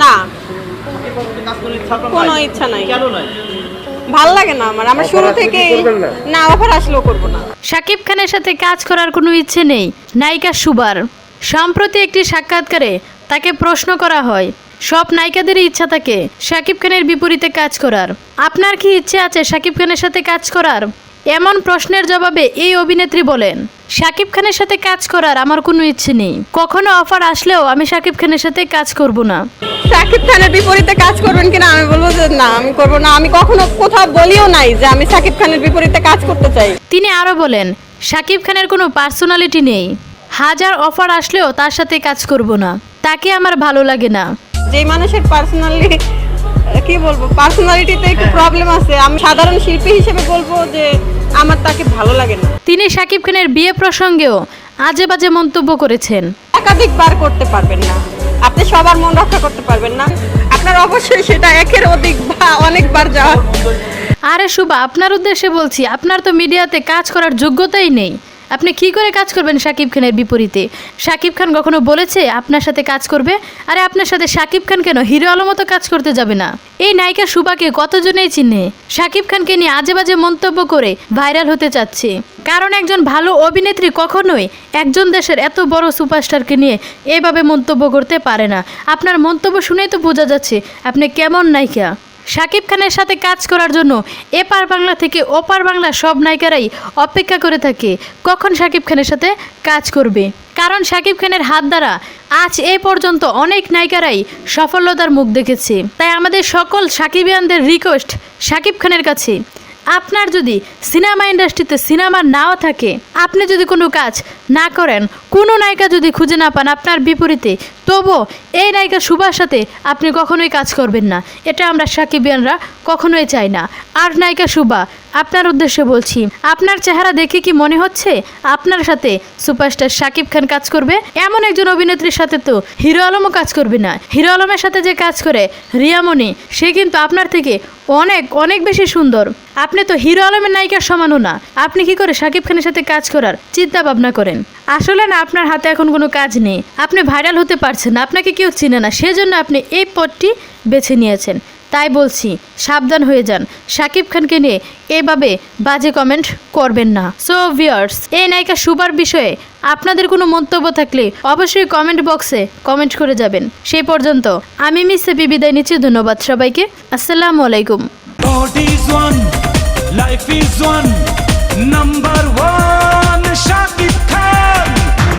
না। শাকিব খানের সাথে কাজ করার ইচ্ছা আপনার কোনো ইচ্ছা নাই। কেন ভালো লাগে না আমার। আমার শুরু আসলে থেকে কি করবেন না? না অফার আসলেও করব না। শাকিব খানের সাথে কাজ করার কোনো ইচ্ছে নেই। নায়িকা সুবার। সম্প্রতি একটি সাক্ষাৎকারে তাকে প্রশ্ন করা হয় সব নায়িকাদেরই ইচ্ছা থাকে শাকিব খানের বিপরীতে কাজ করার। আপনার কি ইচ্ছে আছে শাকিব খানের সাথে কাজ করার? এমন প্রশ্নের জবাবে এই অভিনেত্রী বলেন শাকিব খানের সাথে কাজ করার আমার কোনো ইচ্ছে নেই। কখনো অফার আসলেও আমি শাকিব খানের সাথে কাজ করব না। সাকিব খানের বিপরীতে কাজ করবেন কিনা আমি বলব যে না আমি করব না। আমি কখনো কোথাও বলিও নাই যে আমি সাকিব খানের বিপরীতে কাজ করতে চাই। তিনি আরও বলেন শাকিব খানের কোনো পার্সোনালিটি নেই। হাজার অফার আসলেও তার সাথে কাজ করব না। তাকে আমার ভালো লাগে না। যে মানুষের পার্সোনালি কি বলব পার্সোনালিটিতে একটু প্রবলেম আছে। আমি সাধারণ শিল্পী হিসেবে বলব যে আমার তাকে ভালো লাগে না। তিনি সাকিব খানের বিয়ে প্রসঙ্গেও আজে বাজে মন্তব্য করেছেন। একাধিকবার করতে পারবেন না। আপনি সবার মন রক্ষা করতে পারবেন না। আপনার অবশ্যই সেটা একের অধিক বা অনেকবার যাওয়া। আরে শুভা আপনার উদ্দেশ্যে বলছি আপনার তো মিডিয়াতে কাজ করার যোগ্যতাই নেই। আপনি কি করে কাজ করবেন শাকিব খানের বিপরীতে? শাকিব খান কখনো বলেছে আপনার সাথে কাজ করবে? আরে আপনার সাথে শাকিব খান কেন? হিরো আলম মতো কাজ করতে যাবে না। এই নায়িকা সুবাকে কতজনেই চিনে? শাকিব খানকে নিয়ে আজে বাজে মন্তব্য করে ভাইরাল হতে চাচ্ছে। কারণ একজন ভালো অভিনেত্রী কখনোই একজন দেশের এত বড় সুপারস্টারকে নিয়ে এভাবে মন্তব্য করতে পারে না। আপনার মন্তব্য শুনেই তো বোঝা যাচ্ছে, আপনি কেমন নায়িকা? শাকিব খানের সাথে কাজ করার জন্য এপার বাংলা থেকে ওপার বাংলা সব নায়িকারাই অপেক্ষা করে থাকে। কখন শাকিব খানের সাথে কাজ করবে? কারণ শাকিব খানের হাত দ্বারা আজ এ পর্যন্ত অনেক নায়িকারাই সফলতার মুখ দেখেছে। তাই আমাদের সকল সাকিবিয়ানদের রিকোয়েস্ট শাকিব খানের কাছে। আপনার যদি সিনেমা ইন্ডাস্ট্রিতে সিনেমা নাও থাকে, আপনি যদি কোনো কাজ না করেন, কোনো নায়িকা যদি খুঁজে না পান, আপনার বিপরীতে তবুও এই নায়িকা সুভার সাথে আপনি কখনোই কাজ করবেন না। এটা আমরা সাকিবিয়ানরা কখনোই চাই না। আর নায়িকা সুভা, আপনার উদ্দেশ্যে বলছি, আপনার চেহারা দেখে কি মনে হচ্ছে? আপনার সাথে সুপারস্টার শাকিব খান কাজ করবে? এমন একজন অভিনেত্রীর সাথে তো হিরো আলমও কাজ করবে না। হিরো আলমের সাথে যে কাজ করে রিয়ামণি, সে কিন্তু আপনার থেকে অনেক অনেক বেশি সুন্দর। আপনি তো হিরো আলমের নায়িকার সমানও না। আপনি কি করে শাকিব খানের সাথে কাজ করার চিন্তা ভাবনা করেন? আসলে না আপনার হাতে এখন কোনো কাজ নেই। আপনি ভাইরাল হতে পারছেন আপনাকে কেউ চিনে না সেজন্য আপনি এই পথটি বেছে নিয়েছেন। তাই বলছি সাবধান হয়ে যান। শাকিব খানকে নিয়ে এভাবে বাজে কমেন্ট করবেন না। সো ভিয়ার্স এই নায়িকা সুবার বিষয়ে আপনাদের কোনো মন্তব্য থাকলে অবশ্যই কমেন্ট বক্সে কমেন্ট করে যাবেন। সেই পর্যন্ত আমি মিস মিসে বিদায় নিচ্ছি ধন্যবাদ সবাইকে। আসসালামু আলাইকুম। Life is one, number one.